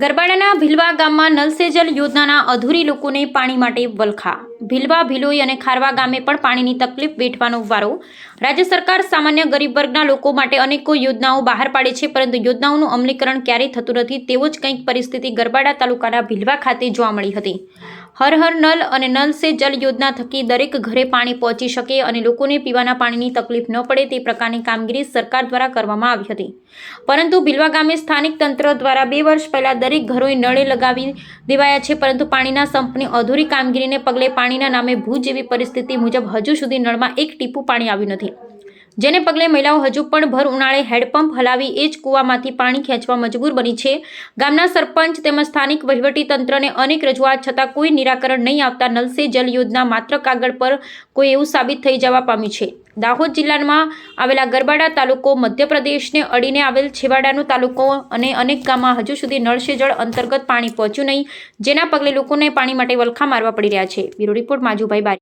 ગરબાડાના ભીલવા ગામમાં નલ સે યોજનાના અધૂરી લોકોને પાણી માટે વલખા. ભીલવા ભીલોઈ અને ખારવા ગામે પણ પાણીની તકલીફ વેઠવાનો વારો. રાજ્ય સરકાર સામાન્ય ગરીબ વર્ગના લોકો માટે અનેકો યોજનાઓ બહાર પાડે છે, પરંતુ યોજનાઓનું અમલીકરણ ક્યારેય થતું નથી તેવો જ કંઈક પરિસ્થિતિ ગરબાડા તાલુકાના ભીલવા ખાતે જોવા મળી હતી. હર હર નલ અને નલ સે જલ યોજના થકી દરેક ઘરે પાણી પહોંચી શકે અને લોકોને પીવાના પાણીની તકલીફ ન પડે તે પ્રકારની કામગીરી સરકાર દ્વારા કરવામાં આવી હતી. પરંતુ ભીલવા ગામે સ્થાનિક તંત્ર દ્વારા બે વર્ષ પહેલાં દરેક ઘરોએ નળે લગાવી દેવાયા છે, પરંતુ પાણીના સંપની અધૂરી કામગીરીને પગલે પાણીના નામે ભૂજ જેવી પરિસ્થિતિ મુજબ હજુ સુધી નળમાં એક ટીપું પાણી આવ્યું નથી. જેને પગલે મહિલાઓ હજુ પણ ભર ઉનાળે હેડપંપ હલાવી એ જ કૂવામાંથી પાણી ખેંચવા મજબૂર બની છે. ગામના સરપંચ તેમજ સ્થાનિક વહીવટી તંત્રને અનેક રજૂઆત છતાં કોઈ નિરાકરણ નહીં આવતા નલ જલ યોજના માત્ર કાગળ પર કોઈ એવું સાબિત થઈ જવા પામ્યું છે. દાહોદ જિલ્લામાં આવેલા ગરબાડા તાલુકો મધ્યપ્રદેશને અડીને આવેલ છેવાડાનો તાલુકો અને અનેક ગામમાં હજુ સુધી નળશે જળ અંતર્ગત પાણી પહોંચ્યું નહીં, જેના પગલે લોકોને પાણી માટે વલખા મારવા પડી રહ્યા છે. બ્યુરો રિપોર્ટ માજુભાઈ બારી.